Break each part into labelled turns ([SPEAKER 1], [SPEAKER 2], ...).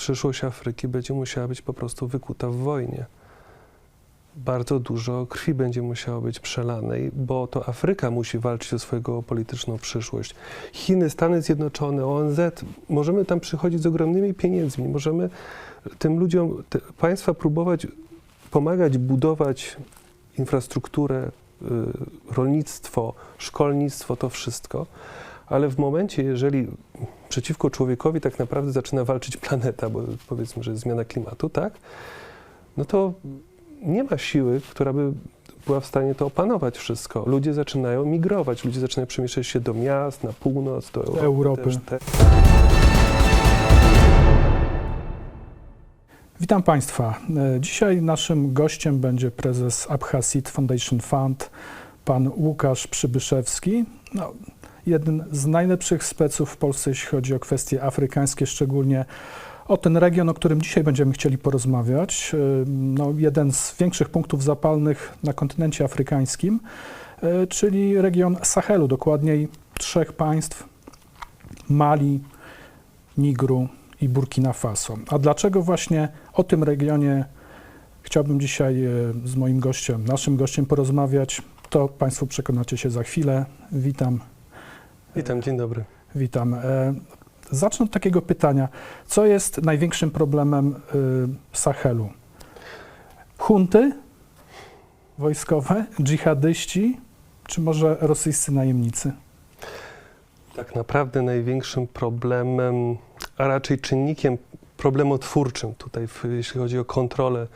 [SPEAKER 1] przyszłość Afryki będzie musiała być po prostu wykuta w wojnie. Bardzo dużo krwi będzie musiało być przelanej, bo to Afryka musi walczyć o swoją geopolityczną przyszłość. Chiny, Stany Zjednoczone, ONZ, możemy tam przychodzić z ogromnymi pieniędzmi, możemy tym ludziom, te państwa próbować pomagać budować infrastrukturę, y, rolnictwo, szkolnictwo, to wszystko, ale w momencie, jeżeli przeciwko człowiekowi tak naprawdę zaczyna walczyć planeta, bo powiedzmy, że jest zmiana klimatu, tak, no to nie ma siły, która by była w stanie to opanować wszystko. Ludzie zaczynają migrować, ludzie zaczynają przemieszczać się do miast, na północ, do Europy.
[SPEAKER 2] Europy.
[SPEAKER 1] Te,
[SPEAKER 2] Witam Państwa. E, Dzisiaj naszym gościem będzie prezes Abhasid Foundation Fund, pan Łukasz Przybyszewski. No, jeden z najlepszych speców w Polsce, jeśli chodzi o kwestie afrykańskie, szczególnie o ten region, o którym dzisiaj będziemy chcieli porozmawiać. E, No, jeden z większych punktów zapalnych na kontynencie afrykańskim, e, czyli region Sahelu, dokładniej trzech państw: Mali, Nigru i Burkina Faso. A dlaczego właśnie o tym regionie chciałbym dzisiaj e, z moim gościem, naszym gościem porozmawiać, to Państwo przekonacie się za chwilę. Witam,
[SPEAKER 1] witam, dzień dobry.
[SPEAKER 2] witam. E, Zacznę od takiego pytania. Co jest największym problemem y, Sahelu? Hunty wojskowe, dżihadyści, czy może rosyjscy najemnicy?
[SPEAKER 1] Tak naprawdę największym problemem, a raczej czynnikiem problemotwórczym tutaj, jeśli chodzi o kontrolę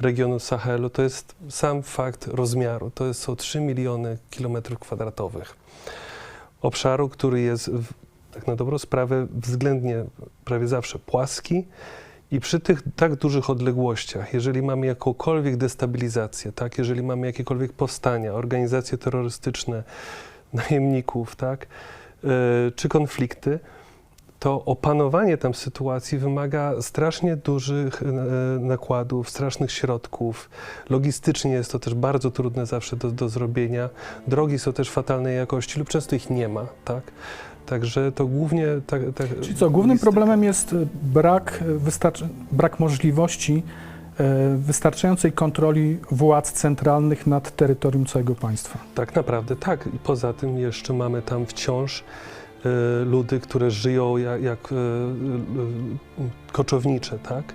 [SPEAKER 1] regionu Sahelu, to jest sam fakt rozmiaru. To jest, są 3 miliony kilometrów kwadratowych obszaru, który jest w, tak na dobrą sprawę względnie prawie zawsze płaski i przy tych tak dużych odległościach, jeżeli mamy jakąkolwiek destabilizację, tak, jeżeli mamy jakiekolwiek powstania, organizacje terrorystyczne, najemników, tak, yy, czy konflikty, to opanowanie tam sytuacji wymaga strasznie dużych e, nakładów, strasznych środków. Logistycznie jest to też bardzo trudne zawsze do, do zrobienia. Drogi są też fatalnej jakości lub często ich nie ma, tak? Także to głównie tak. tak
[SPEAKER 2] Czyli co, głównym problemem jest y, brak, y, wystarczy, brak możliwości wystarczającej kontroli władz centralnych nad terytorium całego państwa.
[SPEAKER 1] Tak naprawdę tak. I poza tym jeszcze mamy tam wciąż e, ludy, które żyją jak, jak e, e, koczownicze, tak?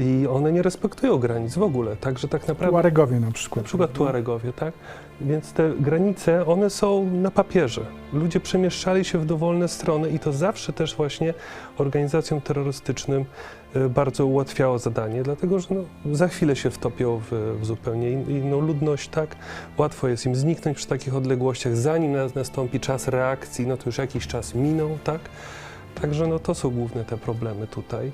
[SPEAKER 1] I one nie respektują granic w ogóle, także tak naprawdę...
[SPEAKER 2] Tuaregowie na przykład.
[SPEAKER 1] Na przykład Tuaregowie, tak? Więc te granice, one są na papierze. Ludzie przemieszczali się w dowolne strony i to zawsze też właśnie organizacjom terrorystycznym e, bardzo ułatwiało zadanie, dlatego że no, za chwilę się wtopią w, w zupełnie in, inną ludność, tak? Łatwo jest im zniknąć przy takich odległościach, zanim nas- nastąpi czas reakcji, no to już jakiś czas minął, tak? Także no, to są główne te problemy tutaj.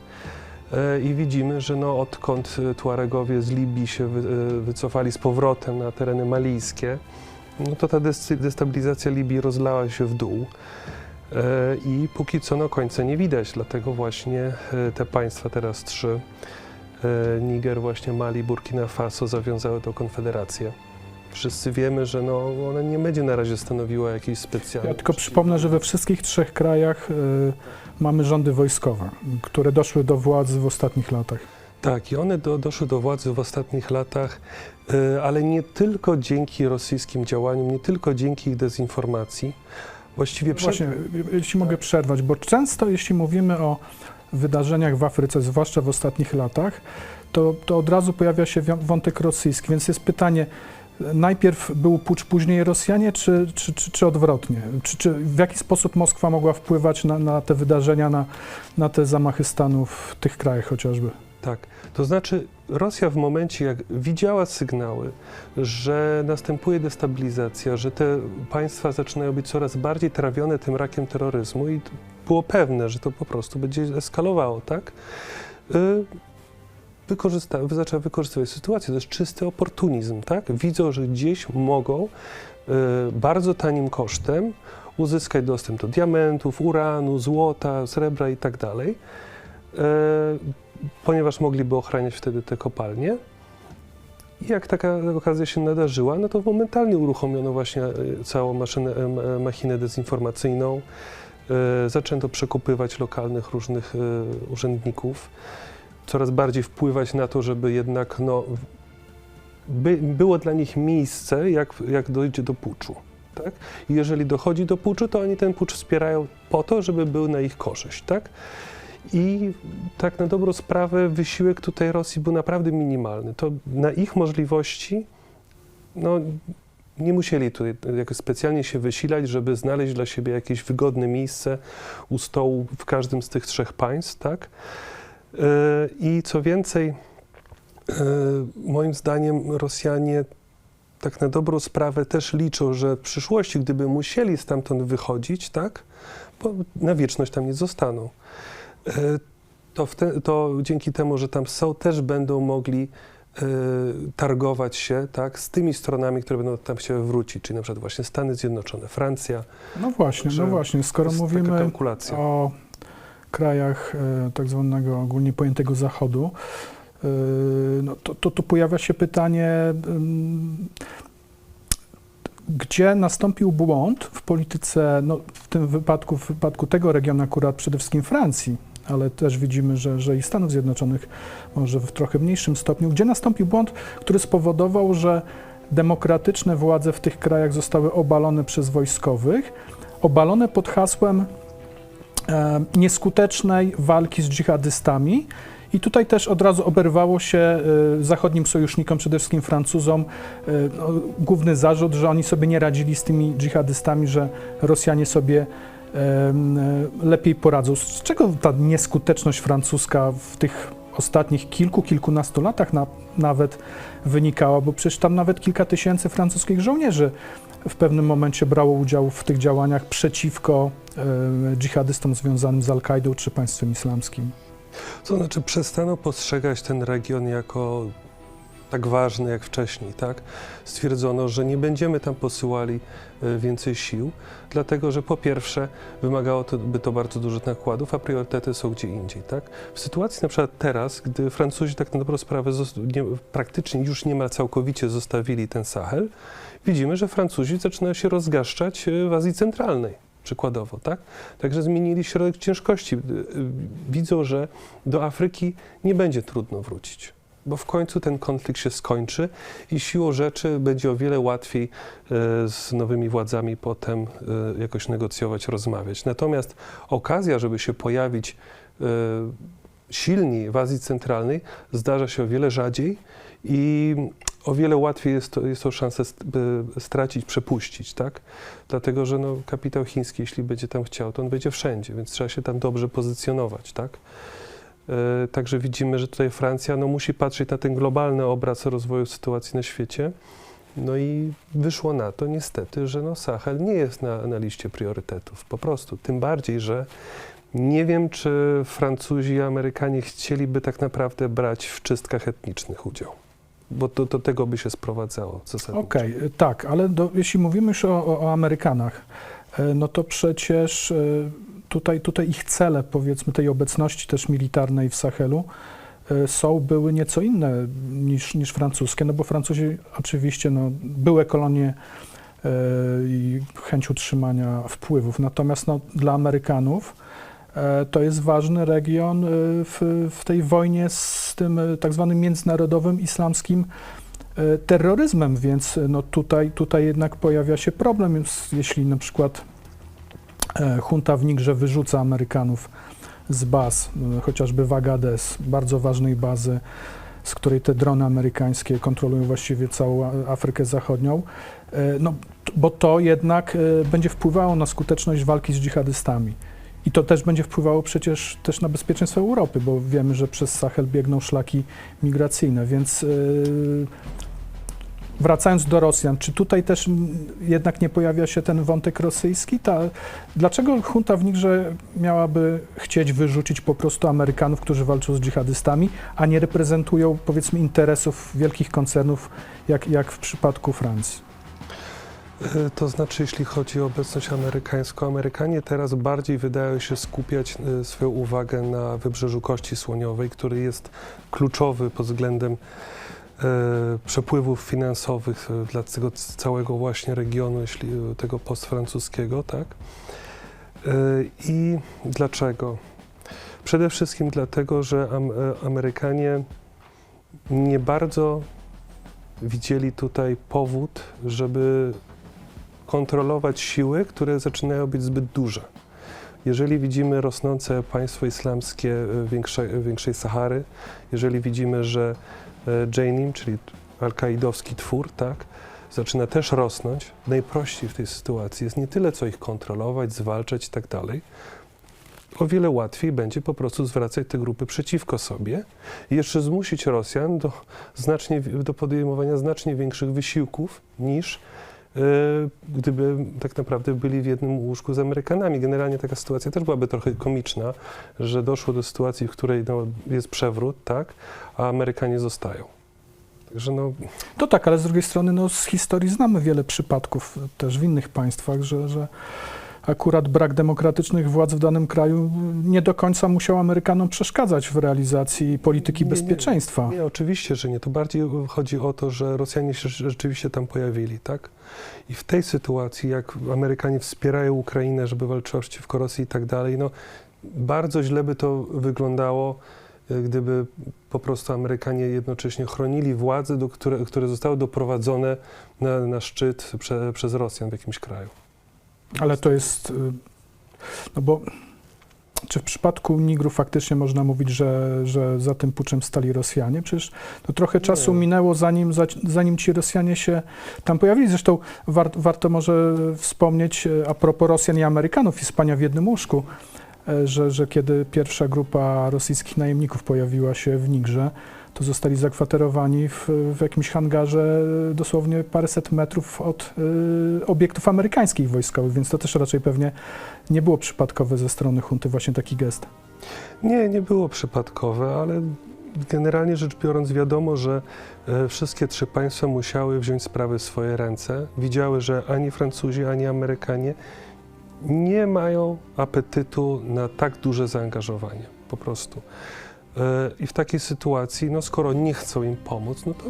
[SPEAKER 1] E, I widzimy, że no, odkąd e, Tuaregowie z Libii się e, wycofali z powrotem na tereny malijskie, no to ta des- destabilizacja Libii rozlała się w dół. I póki co no, końca nie widać, dlatego właśnie te państwa teraz trzy, Niger, właśnie Mali, Burkina Faso zawiązały tą konfederację. Wszyscy wiemy, że no, ona nie będzie na razie stanowiła jakiejś specjalnej...
[SPEAKER 2] Ja tylko przypomnę, że we wszystkich trzech krajach y, mamy rządy wojskowe, które doszły do władzy w ostatnich latach.
[SPEAKER 1] Tak, i one do, doszły do władzy w ostatnich latach, y, ale nie tylko dzięki rosyjskim działaniom, nie tylko dzięki ich dezinformacji. Właściwie przed-
[SPEAKER 2] Właśnie, jeśli mogę przerwać, bo często jeśli mówimy o wydarzeniach w Afryce, zwłaszcza w ostatnich latach, to, to od razu pojawia się wątek rosyjski, więc jest pytanie, najpierw był pucz, później Rosjanie, czy, czy, czy, czy odwrotnie? Czy, czy w jaki sposób Moskwa mogła wpływać na, na te wydarzenia, na, na te zamachy stanu w tych krajach chociażby?
[SPEAKER 1] Tak, to znaczy Rosja w momencie, jak widziała sygnały, że następuje destabilizacja, że te państwa zaczynają być coraz bardziej trawione tym rakiem terroryzmu i było pewne, że to po prostu będzie eskalowało, tak? Y, Wykorzysta, zaczęła wykorzystywać sytuację. To jest czysty oportunizm, tak? Widzą, że gdzieś mogą y, bardzo tanim kosztem uzyskać dostęp do diamentów, uranu, złota, srebra i tak dalej. E, ponieważ mogliby ochraniać wtedy te kopalnie. I jak taka okazja się nadarzyła, no to momentalnie uruchomiono właśnie e, całą maszynę, e, machinę dezinformacyjną. E, Zaczęto przekupywać lokalnych różnych urzędników, coraz bardziej wpływać na to, żeby jednak no, by, było dla nich miejsce, jak, jak dojdzie do puczu. Tak? I jeżeli dochodzi do puczu, to oni ten pucz wspierają po to, żeby był na ich korzyść. Tak? I tak na dobrą sprawę wysiłek tutaj Rosji był naprawdę minimalny. To na ich możliwości no, nie musieli tutaj jakoś specjalnie się wysilać, żeby znaleźć dla siebie jakieś wygodne miejsce u stołu w każdym z tych trzech państw, tak? E, I co więcej, e, moim zdaniem Rosjanie tak na dobrą sprawę też liczą, że w przyszłości, gdyby musieli stamtąd wychodzić, tak, bo na wieczność tam nie zostaną, e, to, te, to dzięki temu, że tam są, też będą mogli targować się tak, z tymi stronami, które będą tam chciały wrócić, czyli na przykład właśnie Stany Zjednoczone, Francja.
[SPEAKER 2] No właśnie, no właśnie, skoro mówimy o krajach e, tak zwanego ogólnie pojętego Zachodu, e, no to, to tu pojawia się pytanie, gdzie nastąpił błąd w polityce, no w tym wypadku, w wypadku tego regionu akurat przede wszystkim Francji, ale też widzimy, że, że i Stanów Zjednoczonych może w trochę mniejszym stopniu, gdzie nastąpił błąd, który spowodował, że demokratyczne władze w tych krajach zostały obalone przez wojskowych, obalone pod hasłem nieskutecznej walki z dżihadystami. I tutaj też od razu oberwało się e, zachodnim sojusznikom, przede wszystkim Francuzom, e, no, główny zarzut, że oni sobie nie radzili z tymi dżihadystami, że Rosjanie sobie e, lepiej poradzą. Z czego ta nieskuteczność francuska w tych ostatnich kilku, kilkunastu latach na, nawet wynikała? Bo przecież tam nawet kilka tysięcy francuskich żołnierzy w pewnym momencie brało udział w tych działaniach przeciwko e, dżihadystom związanym z Al-Kaidą czy państwem islamskim.
[SPEAKER 1] To znaczy przestano postrzegać ten region jako tak ważny jak wcześniej, tak? Stwierdzono, że nie będziemy tam posyłali więcej sił, dlatego że po pierwsze wymagało to, by to bardzo dużych nakładów, a priorytety są gdzie indziej, tak? W sytuacji na przykład teraz, gdy Francuzi tak na dobrą sprawę nie, praktycznie już niemal całkowicie zostawili ten Sahel, widzimy, że Francuzi zaczynają się rozgaszczać e, w Azji Centralnej. Przykładowo, tak? Także zmienili środek ciężkości. Y, y, Widzą, że do Afryki nie będzie trudno wrócić, bo w końcu ten konflikt się skończy i siłą rzeczy będzie o wiele łatwiej e, z nowymi władzami potem e, jakoś negocjować, rozmawiać. Natomiast okazja, żeby się pojawić e, silni w Azji Centralnej, zdarza się o wiele rzadziej i o wiele łatwiej jest, to, jest tą szansę stracić, przepuścić, tak? Dlatego, że no, kapitał chiński, jeśli będzie tam chciał, to on będzie wszędzie, więc trzeba się tam dobrze pozycjonować, tak? E, Także widzimy, że tutaj Francja no, musi patrzeć na ten globalny obraz rozwoju sytuacji na świecie. No i wyszło na to niestety, że no Sahel nie jest na, na liście priorytetów. Po prostu. Tym bardziej, że nie wiem, czy Francuzi i Amerykanie chcieliby tak naprawdę brać w czystkach etnicznych udział. Bo do, do tego by się sprowadzało zasadniczo.
[SPEAKER 2] Okej, y, tak, ale do, jeśli mówimy już o, o, Amerykanach, e, no to przecież e, tutaj, tutaj ich cele, powiedzmy, tej obecności też militarnej w Sahelu e, są, były nieco inne niż, niż francuskie, no bo Francuzi oczywiście, no, były kolonie e, i chęć utrzymania wpływów, natomiast no, dla Amerykanów e, to jest ważny region w, w tej wojnie z tym tak zwanym międzynarodowym islamskim terroryzmem, więc no tutaj, tutaj jednak pojawia się problem, jeśli na przykład junta w Nigrze wyrzuca Amerykanów z baz, e, chociażby w Agades, bardzo ważnej bazy, z której te drony amerykańskie kontrolują właściwie całą Afrykę Zachodnią, e, no, bo to jednak e, będzie wpływało na skuteczność walki z dżihadystami. I to też będzie wpływało przecież też na bezpieczeństwo Europy, bo wiemy, że przez Sahel biegną szlaki migracyjne, więc wracając do Rosjan, czy tutaj też jednak nie pojawia się ten wątek rosyjski? Ta, dlaczego junta w Nigrze miałaby chcieć wyrzucić po prostu Amerykanów, którzy walczą z dżihadystami, a nie reprezentują powiedzmy interesów wielkich koncernów, jak, jak w przypadku Francji?
[SPEAKER 1] E, To znaczy, jeśli chodzi o obecność amerykańską, Amerykanie teraz bardziej wydają się skupiać e, swoją uwagę na wybrzeżu Kości Słoniowej, który jest kluczowy pod względem przepływów finansowych e, dla tego całego właśnie regionu, jeśli e, tego postfrancuskiego, tak? I dlaczego? Przede wszystkim dlatego, że Am- e, Amerykanie nie bardzo widzieli tutaj powód, żeby kontrolować siły, które zaczynają być zbyt duże. Jeżeli widzimy rosnące państwo islamskie e, większe, większej Sahary, jeżeli widzimy, że e, Jainim, czyli al-kaidowski twór, tak, zaczyna też rosnąć, najprościej w tej sytuacji jest nie tyle, co ich kontrolować, zwalczać i tak dalej. O wiele łatwiej będzie po prostu zwracać te grupy przeciwko sobie i jeszcze zmusić Rosjan do, znacznie, do podejmowania znacznie większych wysiłków niż e, gdyby tak naprawdę byli w jednym łóżku z Amerykanami. Generalnie taka sytuacja też byłaby trochę komiczna, że doszło do sytuacji, w której no, jest przewrót, tak, a Amerykanie zostają. Także no,
[SPEAKER 2] To tak, ale z drugiej strony no, z historii znamy wiele przypadków też w innych państwach, że, że akurat brak demokratycznych władz w danym kraju nie do końca musiał Amerykanom przeszkadzać w realizacji polityki
[SPEAKER 1] Nie, nie.
[SPEAKER 2] bezpieczeństwa.
[SPEAKER 1] Nie, oczywiście, że nie. To bardziej chodzi o to, że Rosjanie się rzeczywiście tam pojawili, tak? I w tej sytuacji, jak Amerykanie wspierają Ukrainę, żeby walczyła przeciwko Rosji i tak dalej, no bardzo źle by to wyglądało, e, gdyby po prostu Amerykanie jednocześnie chronili władze, do które, które zostały doprowadzone na, na szczyt prze, przez Rosjan w jakimś kraju.
[SPEAKER 2] Ale to jest. y, No bo czy w przypadku Nigru faktycznie można mówić, że, że za tym puczem stali Rosjanie? Przecież to trochę czasu
[SPEAKER 1] Nie.
[SPEAKER 2] minęło, zanim, za- zanim ci Rosjanie się tam pojawili. Zresztą war, warto może wspomnieć e, a propos Rosjan i Amerykanów i spania w jednym łóżku, e, że, że kiedy pierwsza grupa rosyjskich najemników pojawiła się w Nigrze, to zostali zakwaterowani w, w jakimś hangarze dosłownie paręset metrów od y, obiektów amerykańskich wojskowych, więc to też raczej pewnie nie było przypadkowe ze strony hunty właśnie taki gest.
[SPEAKER 1] Nie, nie było przypadkowe, ale generalnie rzecz biorąc wiadomo, że e, wszystkie trzy państwa musiały wziąć sprawy w swoje ręce. Widziały, że ani Francuzi, ani Amerykanie nie mają apetytu na tak duże zaangażowanie, po prostu. E, I w takiej sytuacji, no skoro nie chcą im pomóc, no to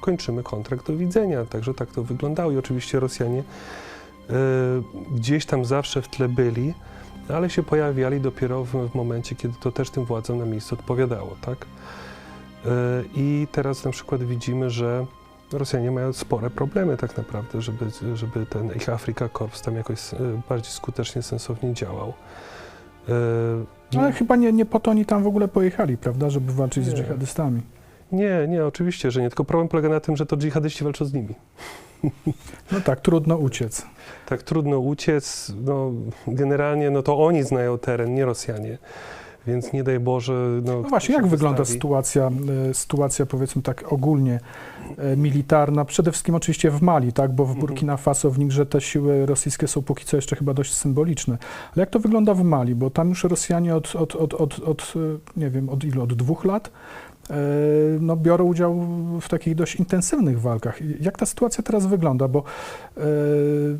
[SPEAKER 1] kończymy kontrakt do widzenia. Także tak to wyglądało. I oczywiście Rosjanie e, gdzieś tam zawsze w tle byli, ale się pojawiali dopiero w, momencie, kiedy to też tym władzom na miejscu odpowiadało, tak? E, I teraz na przykład widzimy, że Rosjanie mają spore problemy tak naprawdę, żeby, żeby ten ich Afrika Korps tam jakoś bardziej skutecznie, sensownie działał. E,
[SPEAKER 2] Ale chyba nie, nie po to oni tam w ogóle pojechali, prawda, żeby walczyć z
[SPEAKER 1] Nie.
[SPEAKER 2] dżihadystami.
[SPEAKER 1] Nie, nie, oczywiście, że nie. Tylko problem polega na tym, że to dżihadyści walczą z nimi.
[SPEAKER 2] No tak, trudno uciec.
[SPEAKER 1] Tak trudno uciec. No, generalnie no to oni znają teren, nie Rosjanie. Więc nie daj Boże. No,
[SPEAKER 2] No właśnie, jak wygląda
[SPEAKER 1] wystawi.
[SPEAKER 2] sytuacja, e, sytuacja powiedzmy tak ogólnie e, militarna, przede wszystkim oczywiście w Mali, tak, bo w
[SPEAKER 1] Mhm.
[SPEAKER 2] Burkina Faso, w Nigrze te siły rosyjskie są póki co jeszcze chyba dość symboliczne. Ale jak to wygląda w Mali, bo tam już Rosjanie od, od, od, od, od e, nie wiem, od ilu, od dwóch lat no, biorą udział w takich dość intensywnych walkach. Jak ta sytuacja teraz wygląda? Bo e,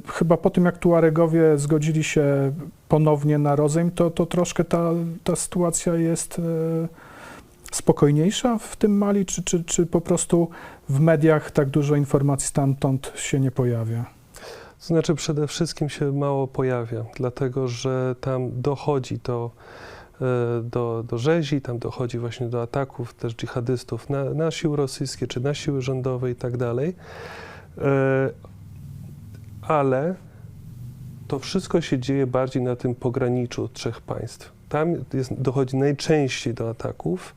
[SPEAKER 2] chyba po tym, jak Tuaregowie zgodzili się ponownie na rozejm, to, to troszkę ta, ta sytuacja jest e, spokojniejsza w tym Mali, czy, czy, czy po prostu w mediach tak dużo informacji stamtąd się nie pojawia?
[SPEAKER 1] To znaczy przede wszystkim się mało pojawia, dlatego że tam dochodzi do, e, do, do rzezi, tam dochodzi właśnie do ataków też dżihadystów na, na siły rosyjskie czy na siły rządowe i tak dalej. E, Ale to wszystko się dzieje bardziej na tym pograniczu trzech państw. Tam jest, dochodzi najczęściej do ataków.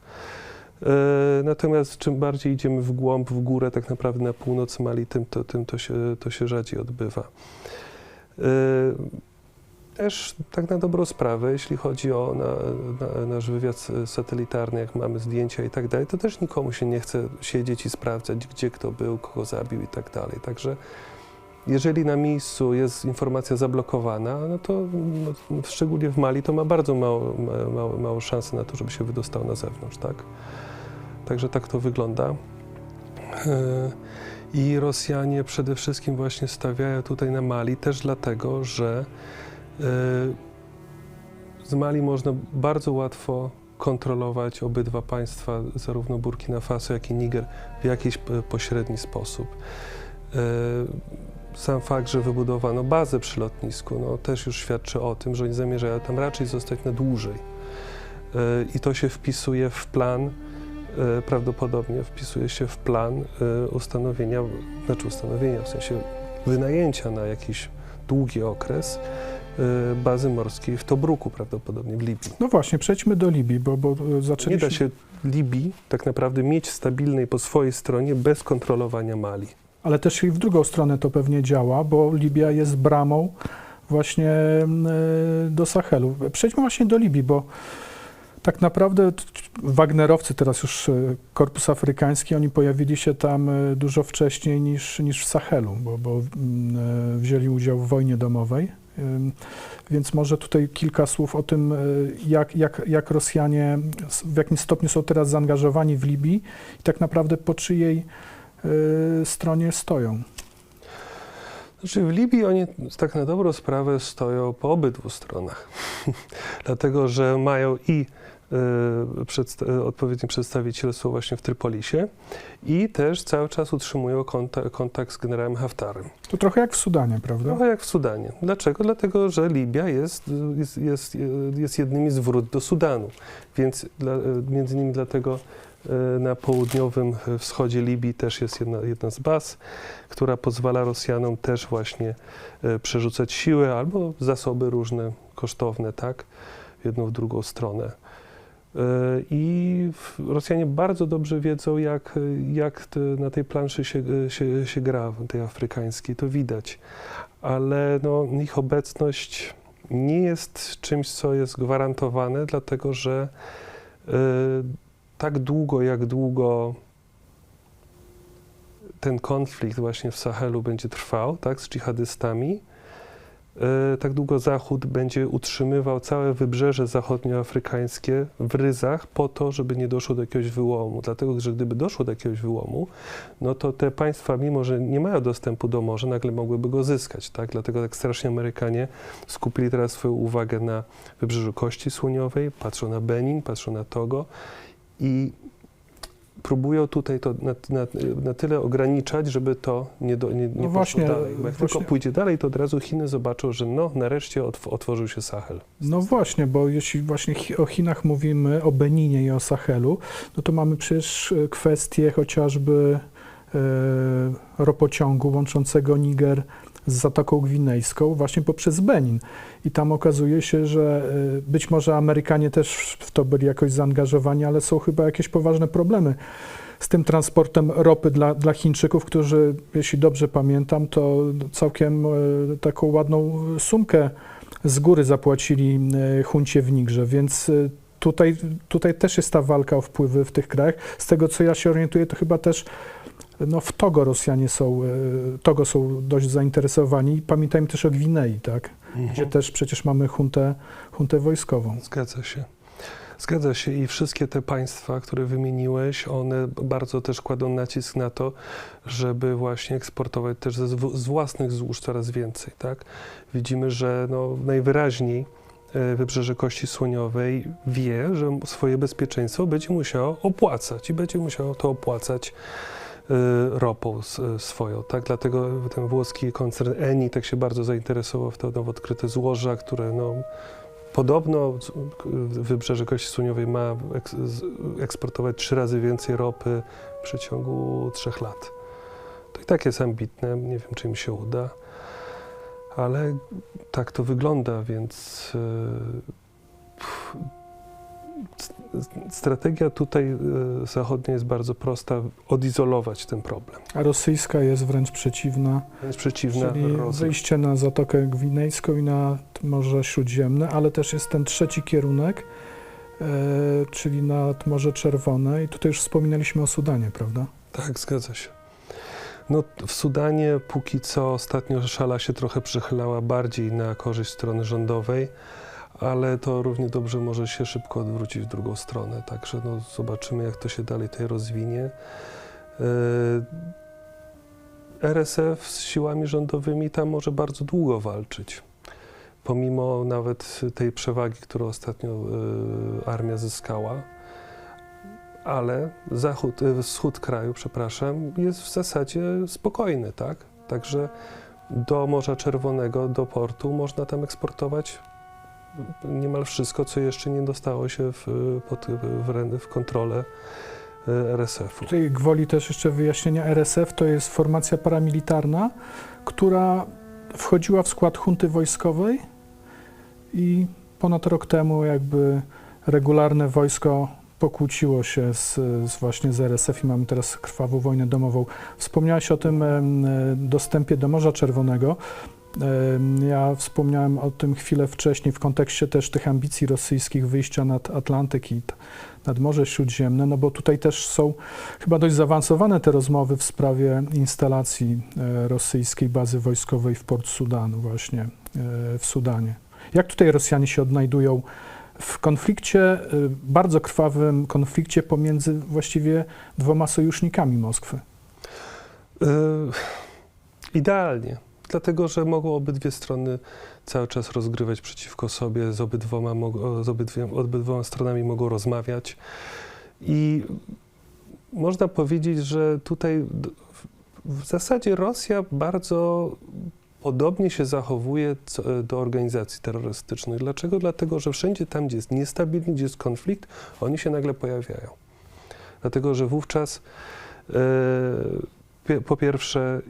[SPEAKER 1] E, Natomiast czym bardziej idziemy w głąb, w górę, tak naprawdę na północ Mali, tym to, tym to, się, to się rzadziej odbywa. Też tak na dobrą sprawę, jeśli chodzi o na, na, nasz wywiad satelitarny, jak mamy zdjęcia i tak dalej, to też nikomu się nie chce siedzieć i sprawdzać, gdzie kto był, kogo zabił i tak dalej. Także jeżeli na miejscu jest informacja zablokowana, no to no, szczególnie w Mali to ma bardzo mało, ma, mało, mało szansy na to, żeby się wydostał na zewnątrz, tak? Także tak to wygląda. E, I Rosjanie przede wszystkim właśnie stawiają tutaj na Mali też dlatego, że z Mali można bardzo łatwo kontrolować obydwa państwa, zarówno Burkina Faso, jak i Niger, w jakiś pośredni sposób. E, sam fakt, że wybudowano bazę przy lotnisku, no, też już świadczy o tym, że oni zamierzają tam raczej zostać na dłużej. E, I to się wpisuje w plan, prawdopodobnie wpisuje się w plan ustanowienia, znaczy ustanowienia, w sensie wynajęcia na jakiś długi okres bazy morskiej w Tobruku prawdopodobnie, w Libii.
[SPEAKER 2] No właśnie, przejdźmy do Libii, bo, bo e,
[SPEAKER 1] Nie
[SPEAKER 2] zaczęliśmy...
[SPEAKER 1] da się Libii tak naprawdę mieć stabilnej po swojej stronie bez kontrolowania Mali.
[SPEAKER 2] Ale też i w drugą stronę to pewnie działa, bo Libia jest bramą właśnie e, do Sahelu. Przejdźmy właśnie do Libii, bo tak naprawdę Wagnerowcy, teraz już e, Korpus Afrykański, oni pojawili się tam dużo wcześniej niż, niż w Sahelu, bo, bo mm, wzięli udział w wojnie domowej. Więc może tutaj kilka słów o tym, e, jak, jak, jak Rosjanie, w jakim stopniu są teraz zaangażowani w Libii i tak naprawdę po czyjej e, stronie stoją.
[SPEAKER 1] Znaczy w Libii oni tak na dobrą sprawę stoją po obydwu stronach, dlatego że mają i y, przedsta- y, odpowiednie przedstawicielstwo właśnie w Trypolisie i też cały czas utrzymują konta- kontakt z generałem Haftarem.
[SPEAKER 2] To trochę jak w Sudanie, prawda?
[SPEAKER 1] Trochę jak w Sudanie. Dlaczego? Dlatego, że Libia jest, jest, jest, jest jednymi z wrót do Sudanu, więc dla, y, między innymi dlatego na południowym wschodzie Libii też jest jedna, jedna z baz, która pozwala Rosjanom też właśnie przerzucać siły albo zasoby różne, kosztowne, tak, jedną w drugą stronę. Y, I Rosjanie bardzo dobrze wiedzą, jak, jak na tej planszy się, się, się gra, tej afrykańskiej, to widać. Ale no, ich obecność nie jest czymś, co jest gwarantowane, dlatego że y, tak długo, jak długo ten konflikt właśnie w Sahelu będzie trwał, tak, z dżihadystami, tak długo Zachód będzie utrzymywał całe wybrzeże zachodnioafrykańskie w ryzach po to, żeby nie doszło do jakiegoś wyłomu. Dlatego, że gdyby doszło do jakiegoś wyłomu, no to te państwa, mimo że nie mają dostępu do morza, nagle mogłyby go zyskać, tak? Dlatego tak strasznie Amerykanie skupili teraz swoją uwagę na wybrzeżu Kości Słoniowej, patrzą na Benin, patrzą na Togo i próbują tutaj to na, na, na tyle ograniczać, żeby to nie, do, nie, nie poszło
[SPEAKER 2] właśnie,
[SPEAKER 1] dalej. Bo jak
[SPEAKER 2] właśnie-
[SPEAKER 1] tylko pójdzie dalej, to od razu Chiny zobaczą, że no, nareszcie otw- otworzył się Sahel.
[SPEAKER 2] No właśnie, bo jeśli właśnie o Chinach mówimy, o Beninie i o Sahelu, no to mamy przecież e, kwestię chociażby e, ropociągu łączącego Niger z Zatoką Gwinejską właśnie poprzez Benin. I tam okazuje się, że e, być może Amerykanie też w to byli jakoś zaangażowani, ale są chyba jakieś poważne problemy z tym transportem ropy dla, dla Chińczyków, którzy, jeśli dobrze pamiętam, to całkiem e, taką ładną sumkę z góry zapłacili e, huncie w Nigrze, więc tutaj, tutaj też jest ta walka o wpływy w tych krajach. Z tego, co ja się orientuję, to chyba też no, w Togo Rosjanie są, e, Togo są dość zainteresowani. Pamiętajmy też o Gwinei, tak? gdzie też przecież mamy huntę, huntę wojskową.
[SPEAKER 1] Zgadza się. Zgadza się i wszystkie te państwa, które wymieniłeś, one bardzo też kładą nacisk na to, żeby właśnie eksportować też ze, z własnych złóż coraz więcej, tak? Widzimy, że no, najwyraźniej e, Wybrzeże Kości Słoniowej wie, że swoje bezpieczeństwo będzie musiało opłacać i będzie musiało to opłacać ropą s- swoją, tak? Dlatego ten włoski koncern Eni tak się bardzo zainteresował w to nowo odkryte złoża, które no, Podobno Wybrzeże Kości Słoniowej ma eksportować trzy razy więcej ropy w przeciągu trzech lat. To i tak jest ambitne, nie wiem, czy im się uda, ale tak to wygląda, więc s- strategia tutaj e, zachodnia jest bardzo prosta, odizolować ten problem.
[SPEAKER 2] A rosyjska jest wręcz przeciwna,
[SPEAKER 1] Jest przeciwna
[SPEAKER 2] czyli
[SPEAKER 1] Rosji.
[SPEAKER 2] wyjście na Zatokę Gwinejską i na Morze Śródziemne, ale też jest ten trzeci kierunek, e, czyli nad Morze Czerwone i tutaj już wspominaliśmy o Sudanie, prawda?
[SPEAKER 1] Tak, zgadza się. No, w Sudanie póki co ostatnio szala się trochę przychylała bardziej na korzyść strony rządowej, ale to równie dobrze może się szybko odwrócić w drugą stronę. Także no, zobaczymy, jak to się dalej tutaj rozwinie. E, RSF z siłami rządowymi tam może bardzo długo walczyć. Pomimo nawet tej przewagi, którą ostatnio e, armia zyskała ale zachód, e, wschód kraju, przepraszam, jest w zasadzie spokojny, tak? Także do Morza Czerwonego, do portu, można tam eksportować niemal wszystko, co jeszcze nie dostało się w, pod, w, w kontrolę e, RSF-u.
[SPEAKER 2] Tutaj gwoli też jeszcze wyjaśnienia, RSF to jest formacja paramilitarna, która wchodziła w skład hunty wojskowej i ponad rok temu jakby regularne wojsko pokłóciło się z, z właśnie z RSF i mamy teraz krwawą wojnę domową. Wspomniałeś o tym dostępie do Morza Czerwonego. Ja wspomniałem o tym chwilę wcześniej w kontekście też tych ambicji rosyjskich wyjścia nad Atlantyk i nad Morze Śródziemne, no bo tutaj też są chyba dość zaawansowane te rozmowy w sprawie instalacji e, rosyjskiej bazy wojskowej w Port Sudanu właśnie e, w Sudanie. Jak tutaj Rosjanie się odnajdują w konflikcie, e, bardzo krwawym konflikcie pomiędzy właściwie dwoma sojusznikami Moskwy?
[SPEAKER 1] Idealnie, dlatego że mogą obydwie strony cały czas rozgrywać przeciwko sobie, z obydwoma, z obydwoma stronami mogą rozmawiać i można powiedzieć, że tutaj w- zasadzie Rosja bardzo podobnie się zachowuje co- do organizacji terrorystycznych. Dlaczego? Dlatego, że wszędzie tam, gdzie jest niestabilnie, gdzie jest konflikt, oni się nagle pojawiają. Dlatego, że wówczas e, po pierwsze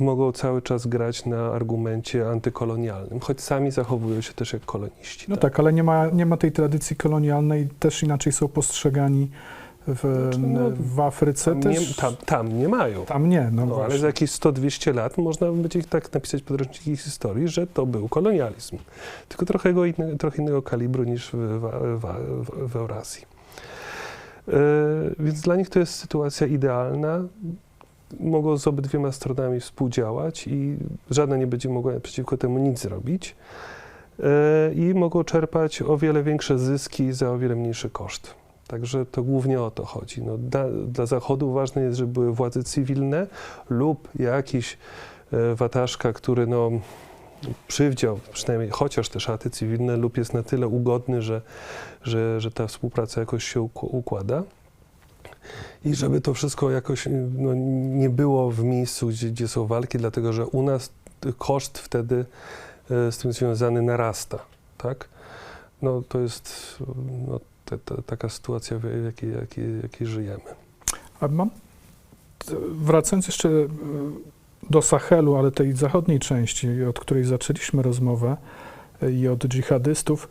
[SPEAKER 1] mogą cały czas grać na argumencie antykolonialnym, choć sami zachowują się też jak koloniści.
[SPEAKER 2] No tak, ale nie ma, nie ma tej tradycji kolonialnej, też inaczej są postrzegani w,
[SPEAKER 1] Znaczy, no,
[SPEAKER 2] w Afryce.
[SPEAKER 1] Tam,
[SPEAKER 2] też,
[SPEAKER 1] nie, tam, tam nie mają.
[SPEAKER 2] tam nie, no,
[SPEAKER 1] No, ale za jakieś 100-200 lat można będzie tak napisać podręczniki historii, że to był kolonializm. Tylko trochę, go inne, trochę innego kalibru niż w, w, w, w Eurasji. E, więc dla nich to jest sytuacja idealna. Mogą z obydwiema stronami współdziałać i żadna nie będzie mogła przeciwko temu nic zrobić. E, I mogą czerpać o wiele większe zyski za o wiele mniejszy koszt. Także to głównie o to chodzi. No, dla, dla Zachodu ważne jest, żeby były władze cywilne lub jakiś e, wataszka, który no, przywdział przynajmniej chociaż te szaty cywilne lub jest na tyle ugodny, że, że, że ta współpraca jakoś się uk- układa. I żeby to wszystko jakoś no, nie było w miejscu, gdzie, gdzie są walki, dlatego że u nas koszt wtedy e, z tym związany narasta, tak? No to jest no, te, te, taka sytuacja, w jakiej, jakiej, jakiej żyjemy.
[SPEAKER 2] A mam, wracając jeszcze y, do Sahelu, ale tej zachodniej części, od której zaczęliśmy rozmowę y, i od dżihadystów,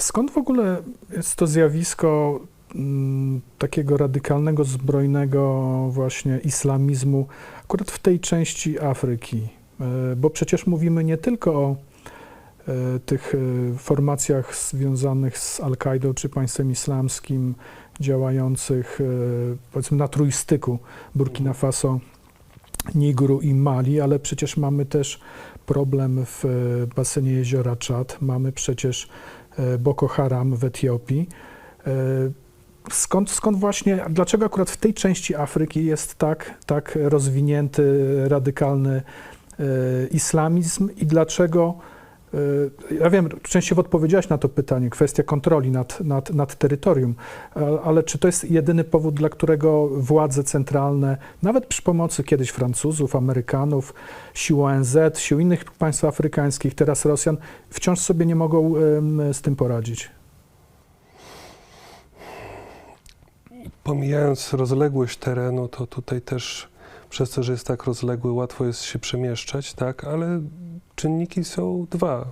[SPEAKER 2] skąd w ogóle jest to zjawisko takiego radykalnego, zbrojnego właśnie islamizmu akurat w tej części Afryki? Y, Bo przecież mówimy nie tylko o y, tych y, formacjach związanych z Al-Kaidą czy państwem islamskim, działających e, powiedzmy na trójstyku Burkina Faso, Nigru i Mali, ale przecież mamy też problem w e, basenie jeziora Czad, mamy przecież e, Boko Haram w Etiopii. Skąd, skąd właśnie, dlaczego akurat w tej części Afryki jest tak, tak rozwinięty, radykalny e, islamizm i dlaczego E, Ja wiem, częściowo odpowiedziałaś na to pytanie, kwestia kontroli nad, nad, nad terytorium, ale czy to jest jedyny powód, dla którego władze centralne, nawet przy pomocy kiedyś Francuzów, Amerykanów, sił ONZ, sił innych państw afrykańskich, teraz Rosjan, wciąż sobie nie mogą z tym poradzić?
[SPEAKER 1] Pomijając rozległość terenu, to tutaj też przez to, że jest tak rozległy, łatwo jest się przemieszczać, tak, ale czynniki są dwa: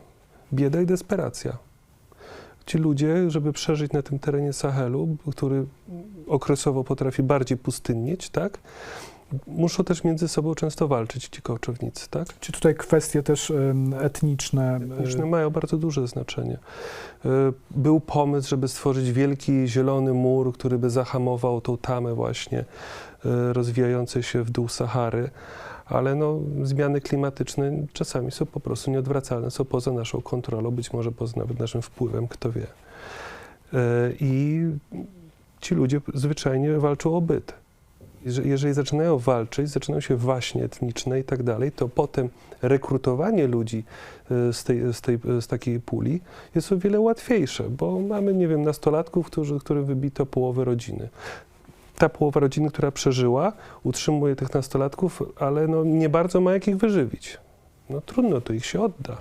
[SPEAKER 1] bieda i desperacja. Ci ludzie, żeby przeżyć na tym terenie Sahelu, który okresowo potrafi bardziej pustynnieć, tak, muszą też między sobą często walczyć ci koczownicy, tak?
[SPEAKER 2] Czy tutaj kwestie też etniczne? e,
[SPEAKER 1] Etniczne mają bardzo duże znaczenie. Y, Był pomysł, żeby stworzyć wielki zielony mur, który by zahamował tą tamę właśnie y, rozwijającej się w dół Sahary, ale no, zmiany klimatyczne czasami są po prostu nieodwracalne, są poza naszą kontrolą, być może poza nawet naszym wpływem, kto wie. Y, I ci ludzie zwyczajnie walczą o byt. Jeże- Jeżeli zaczynają walczyć, zaczynają się waśnie etniczne i tak dalej, to potem rekrutowanie ludzi y, z, tej, z, tej, z takiej puli jest o wiele łatwiejsze, bo mamy, nie wiem, nastolatków, którzy, którym wybito połowę rodziny. Ta połowa rodziny, która przeżyła, utrzymuje tych nastolatków, ale no nie bardzo ma jak ich wyżywić. no trudno, to ich się odda.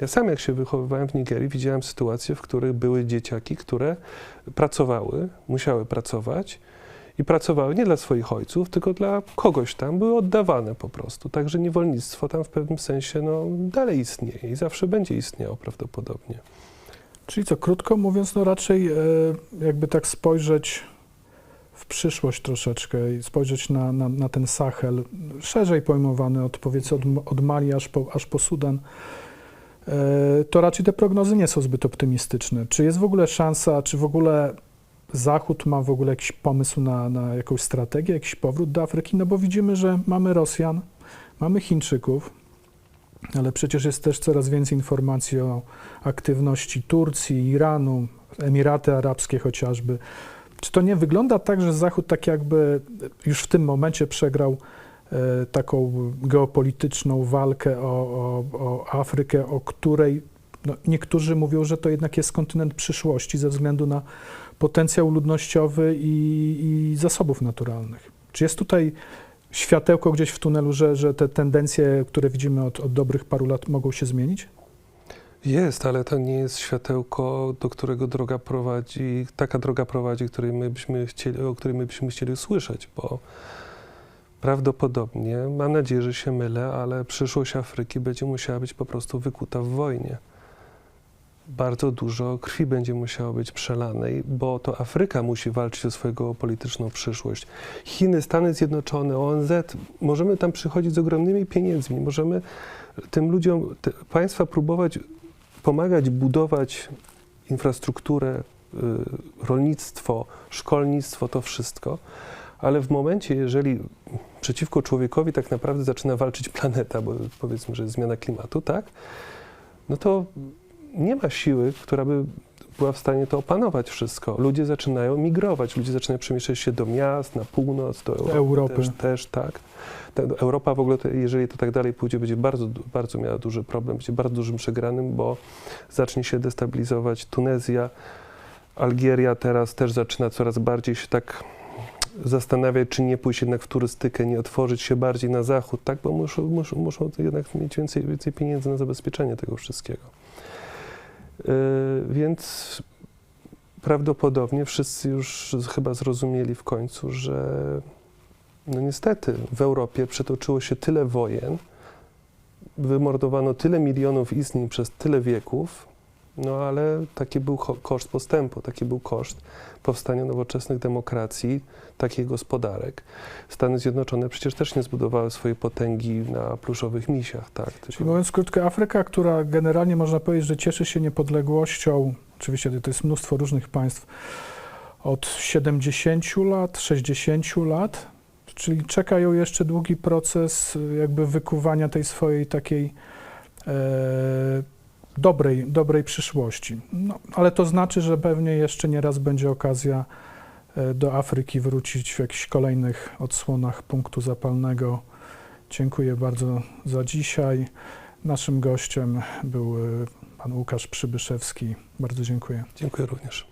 [SPEAKER 1] Ja sam jak się wychowywałem w Nigerii, widziałem sytuacje, w których były dzieciaki, które pracowały, musiały pracować i pracowały nie dla swoich ojców, tylko dla kogoś tam, były oddawane po prostu. Także niewolnictwo tam w pewnym sensie no, dalej istnieje i zawsze będzie istniało prawdopodobnie.
[SPEAKER 2] Czyli co, krótko mówiąc, no raczej e, jakby tak spojrzeć w przyszłość troszeczkę i spojrzeć na, na, na ten Sahel, szerzej pojmowany od powiedzmy od, od Mali aż po, aż po Sudan, e, to raczej te prognozy nie są zbyt optymistyczne. Czy jest w ogóle szansa, czy w ogóle Zachód ma w ogóle jakiś pomysł na, na jakąś strategię, jakiś powrót do Afryki? No bo widzimy, że mamy Rosjan, mamy Chińczyków, ale przecież jest też coraz więcej informacji o aktywności Turcji, Iranu, Emiraty Arabskie chociażby. Czy to nie wygląda tak, że Zachód tak jakby już w tym momencie przegrał e, taką geopolityczną walkę o, o, o Afrykę, o której no, niektórzy mówią, że to jednak jest kontynent przyszłości ze względu na potencjał ludnościowy i, i zasobów naturalnych. Czy jest tutaj światełko gdzieś w tunelu, że, że te tendencje, które widzimy od, od dobrych paru lat, mogą się zmienić?
[SPEAKER 1] Jest, ale to nie jest światełko, do którego droga prowadzi, taka droga prowadzi, której my byśmy chcieli, o której my byśmy chcieli usłyszeć, bo prawdopodobnie, mam nadzieję, że się mylę, ale przyszłość Afryki będzie musiała być po prostu wykuta w wojnie. Bardzo dużo krwi będzie musiało być przelanej, bo to Afryka musi walczyć o swoją polityczną przyszłość. Chiny, Stany Zjednoczone, ONZ, możemy tam przychodzić z ogromnymi pieniędzmi, możemy tym ludziom, te państwa próbować pomagać budować infrastrukturę, y, rolnictwo, szkolnictwo, to wszystko, ale w momencie, jeżeli przeciwko człowiekowi tak naprawdę zaczyna walczyć planeta, bo powiedzmy, że jest zmiana klimatu, tak, no to nie ma siły, która by była w stanie to opanować wszystko. Ludzie zaczynają migrować, ludzie zaczynają przemieszczać się do miast, na północ, do Europy.
[SPEAKER 2] Europy.
[SPEAKER 1] Też, też tak. Ta- Europa w ogóle, jeżeli to tak dalej pójdzie, będzie bardzo, bardzo miała duży problem, będzie bardzo dużym przegranym, bo zacznie się destabilizować Tunezja, Algieria teraz też zaczyna coraz bardziej się tak zastanawiać, czy nie pójść jednak w turystykę, nie otworzyć się bardziej na zachód, tak, bo muszą, muszą, muszą jednak mieć więcej, więcej pieniędzy na zabezpieczenie tego wszystkiego. Yy, więc prawdopodobnie wszyscy już chyba zrozumieli w końcu, że no niestety w Europie przetoczyło się tyle wojen, wymordowano tyle milionów istnień przez tyle wieków, no ale taki był koszt postępu, taki był koszt powstania nowoczesnych demokracji, takich gospodarek. Stany Zjednoczone przecież też nie zbudowały swojej potęgi na pluszowych misiach, tak?
[SPEAKER 2] Czyli mówiąc krótko, Afryka, która generalnie można powiedzieć, że cieszy się niepodległością, oczywiście to jest mnóstwo różnych państw, od 70 lat, 60 lat, czyli czeka ją jeszcze długi proces jakby wykuwania tej swojej takiej e, dobrej, dobrej przyszłości. No, ale to znaczy, że pewnie jeszcze nie raz będzie okazja e, do Afryki wrócić w jakichś kolejnych odsłonach punktu zapalnego. Dziękuję bardzo za dzisiaj. Naszym gościem był e, pan Łukasz Przybyszewski. Bardzo dziękuję.
[SPEAKER 1] dziękuję również.